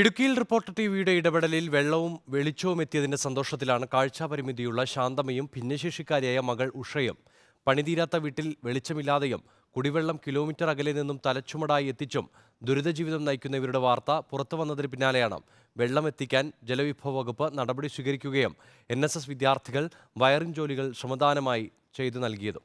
ഇടുക്കിയിൽ reporter T വിയുടെ ഇടപെടലിൽ വെള്ളവും വെളിച്ചവും എത്തിയതിന്റെ സന്തോഷത്തിലാണ് കാഴ്ചാപരിമിതിയുള്ള ശാന്തമയും ഭിന്നശേഷിക്കാരിയായ മകൾ ഉഷയും. പണിതീരാത്ത വീട്ടിൽ വെളിച്ചമില്ലാതെയും കുടിവെള്ളം കിലോമീറ്റർ അകലെ നിന്നും തലച്ചുമടായി എത്തിച്ചും ദുരിതജീവിതം നയിക്കുന്ന ഇവരുടെ വാർത്ത പുറത്തു വന്നതിന് പിന്നാലെയാണ്. വെള്ളം എത്തിക്കാൻ ജലവിഭവ വകുപ്പ് നടപടി സ്വീകരിക്കുകയും എൻ വിദ്യാർത്ഥികൾ വയറിംഗ് ജോലികൾ ശ്രമദാനമായി ചെയ്തു നൽകിയതും.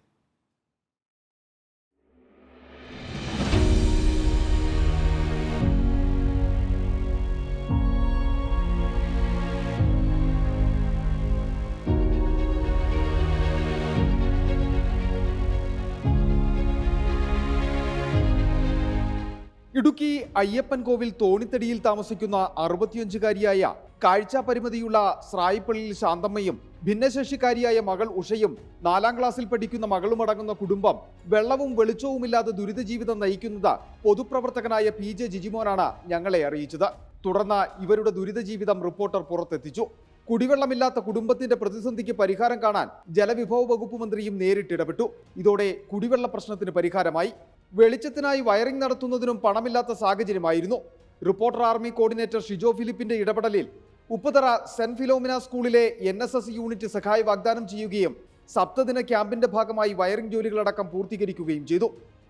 ഇടുക്കി അയ്യപ്പൻ കോവിൽ തോണിത്തടിയിൽ താമസിക്കുന്ന അറുപത്തിയഞ്ചുകാരിയായ കാഴ്ചാ പരിമിതിയുള്ള സ്രായിപ്പള്ളിയിൽ ശാന്തമ്മയും ഭിന്നശേഷിക്കാരിയായ മകൾ ഉഷയും നാലാം ക്ലാസ്സിൽ പഠിക്കുന്ന മകളുമടങ്ങുന്ന കുടുംബം വെള്ളവും വെളിച്ചവുമില്ലാതെ ദുരിത ജീവിതം നയിക്കുന്നത് പൊതുപ്രവർത്തകനായ പി ജെ ജിജിമോനാണ് ഞങ്ങളെ അറിയിച്ചത്. തുടർന്ന് ഇവരുടെ ദുരിത ജീവിതം റിപ്പോർട്ടർ പുറത്തെത്തിച്ചു. കുടിവെള്ളമില്ലാത്ത കുടുംബത്തിന്റെ പ്രതിസന്ധിക്ക് പരിഹാരം കാണാൻ ജലവിഭവ വകുപ്പ് മന്ത്രിയും നേരിട്ടിടപെട്ടു ഇതോടെ കുടിവെള്ള പ്രശ്നത്തിന് പരിഹാരമായി. വെളിച്ചത്തിനായി വയറിംഗ് നടത്തുന്നതിനും പണമില്ലാത്ത സാഹചര്യമായിരുന്നു. റിപ്പോർട്ടർ ആർമി കോർഡിനേറ്റർ ഷിജോ ഫിലിപ്പിന്റെ ഇടപെടലിൽ ഉപ്പുതറ സെന്റ് ഫിലോമിന സ്കൂളിലെ എൻ എസ് എസ് യൂണിറ്റ് സഹായ വാഗ്ദാനം ചെയ്യുകയും സപ്തദിന ക്യാമ്പിന്റെ ഭാഗമായി വയറിംഗ് ജോലികളടക്കം പൂർത്തീകരിക്കുകയും ചെയ്തു.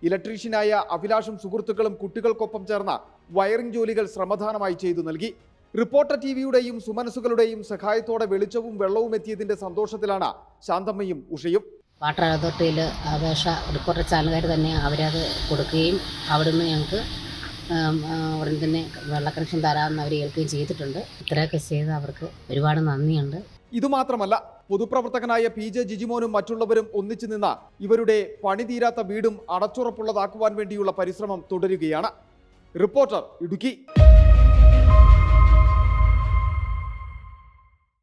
ഇലക്ട്രീഷ്യനായ അഭിലാഷും സുഹൃത്തുക്കളും കുട്ടികൾക്കൊപ്പം ചേർന്ന വയറിംഗ് ജോലികൾ ശ്രമദാനമായി ചെയ്തു നൽകി. റിപ്പോർട്ടർ ടിവിയുടെയും സുമനസുകളുടെയും സഹായത്തോടെ വെളിച്ചവും വെള്ളവും എത്തിയതിന്റെ സന്തോഷത്തിലാണ് ശാന്തമ്മയും ഉഷയും. വാട്ടർ അതോറിറ്റിയിൽ അപേക്ഷ റിപ്പോർട്ടർ ചാനലുകാർ തന്നെ അവരത് കൊടുക്കുകയും അവിടുന്ന് ഞങ്ങൾക്ക് ഉടൻ തന്നെ വെള്ള കണക്ഷൻ തരാമെന്ന് അവർ ഏൽക്കുകയും ചെയ്തിട്ടുണ്ട്. ഇത്രയൊക്കെ ചെയ്ത് അവർക്ക് ഒരുപാട് നന്ദിയുണ്ട്. ഇതുമാത്രമല്ല പൊതുപ്രവർത്തകനായ പി ജെ ജിജിമോനും മറ്റുള്ളവരും ഒന്നിച്ചു നിന്ന ഇവരുടെ പണി തീരാത്ത വീടും അടച്ചുറപ്പുള്ളതാക്കുവാൻ വേണ്ടിയുള്ള പരിശ്രമം തുടരുകയാണ്. റിപ്പോർട്ടർ ഇടുക്കി.